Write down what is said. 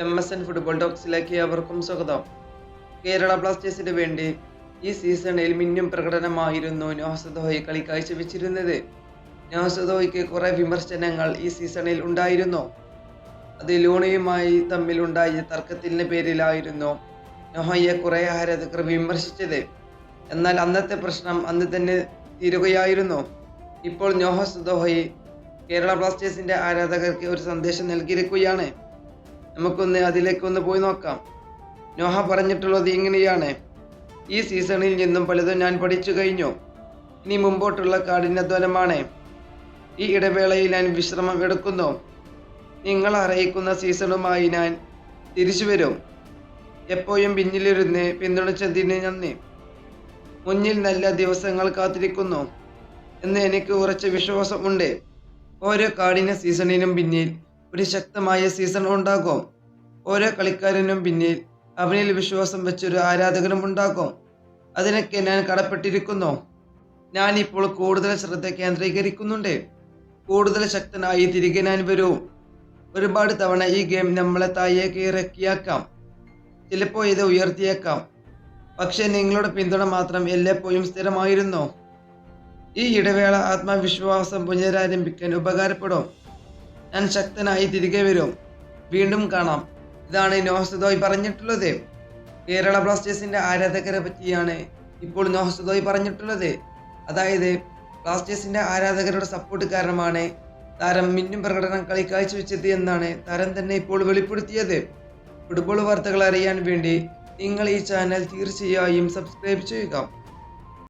M S N football ടോക്സിലേക്ക് അവർക്കും സ്വാഗതം. കേരള ബ്ലാസ്റ്റേഴ്സിന് വേണ്ടി ഈ സീസണിൽ മിന്നും പ്രകടനമായിരുന്നു നോസദോയി കളി കാഴ്ചവെച്ചിരുന്നത്. നോസദോയ്ക്ക് കുറേ വിമർശനങ്ങൾ ഈ സീസണിൽ ഉണ്ടായിരുന്നു. അത് ലൂണയുമായി തമ്മിലുണ്ടായ തർക്കത്തിന്റെ പേരിലായിരുന്നു നോഹയെ കുറെ ആരാധകർ വിമർശിച്ചത്. എന്നാൽ അന്നത്തെ പ്രശ്നം അന്ന് തന്നെ തീരുകയായിരുന്നു. ഇപ്പോൾ നോഹ സുദോഹയി കേരള ബ്ലാസ്റ്റേഴ്സിന്റെ ആരാധകർക്ക് ഒരു സന്ദേശം നൽകിയിരിക്കുകയാണ്. നമുക്കൊന്ന് അതിലേക്കൊന്ന് പോയി നോക്കാം. നോഹ പറഞ്ഞിട്ടുള്ളത് ഇങ്ങനെയാണ്. ഈ സീസണിൽ നിന്നും പലതും ഞാൻ പഠിച്ചു കഴിഞ്ഞു. ഇനി മുമ്പോട്ടുള്ള കാഠിന്യധ്വനമാണ് ഈ ഇടവേളയിൽ ഞാൻ വിശ്രമം എടുക്കുന്നു. നിങ്ങൾ അറിയിക്കുന്ന സീസണുമായി ഞാൻ തിരിച്ചു വരും. എപ്പോഴും പിന്നിലിരുന്ന് പിന്തുണച്ചതിന് നന്ദി. മുന്നിൽ നല്ല ദിവസങ്ങൾ കാത്തിരിക്കുന്നു. എന്ന് എനിക്ക് ഉറച്ച വിശ്വാസമുണ്ട്. ഓരോ കാഠിന്യ സീസണിനും പിന്നിൽ ഒരു ശക്തമായ സീസൺ ഉണ്ടാകും. ഓരോ കളിക്കാരനും പിന്നിൽ അവനിൽ വിശ്വാസം വെച്ചൊരു ആരാധകനും ഉണ്ടാകും. അതിനൊക്കെ ഞാൻ കടപ്പെട്ടിരിക്കുന്നു. ഞാൻ ഇപ്പോൾ കൂടുതൽ ശ്രദ്ധ കേന്ദ്രീകരിക്കുന്നുണ്ട്. കൂടുതൽ ശക്തനായി തിരികെ ഞാൻ വരും. ഒരുപാട് തവണ ഈ ഗെയിം നമ്മളെ താഴേക്ക് ഇറക്കിയാക്കാം. ചിലപ്പോൾ ഇത് ഉയർത്തിയേക്കാം. പക്ഷെ നിങ്ങളുടെ പിന്തുണ മാത്രം എല്ലായ്പ്പോഴും സ്ഥിരമായിരുന്നു. ഈ ഇടവേള ആത്മവിശ്വാസം പുനരാരംഭിക്കാൻ ഉപകാരപ്പെടും. ഞാൻ ശക്തനായി തിരികെ വരും. വീണ്ടും കാണാം. ഇതാണ് നോഹസുദോയ് പറഞ്ഞിട്ടുള്ളത്. കേരള ബ്ലാസ്റ്റേഴ്സിന്റെ ആരാധകരെ പറ്റിയാണ് ഇപ്പോൾ നോഹസുദോയ് പറഞ്ഞിട്ടുള്ളത്. അതായത് ബ്ലാസ്റ്റേഴ്സിന്റെ ആരാധകരുടെ സപ്പോർട്ട് കാരണമാണ് താരം മിന്നും പ്രകടനം കളി കാഴ്ചവെച്ചത് എന്നാണ് താരം തന്നെ ഇപ്പോൾ വെളിപ്പെടുത്തിയത്. ഫുട്ബോൾ വാർത്തകൾ അറിയാൻ വേണ്ടി നിങ്ങൾ ഈ ചാനൽ തീർച്ചയായും സബ്സ്ക്രൈബ് ചെയ്യുക.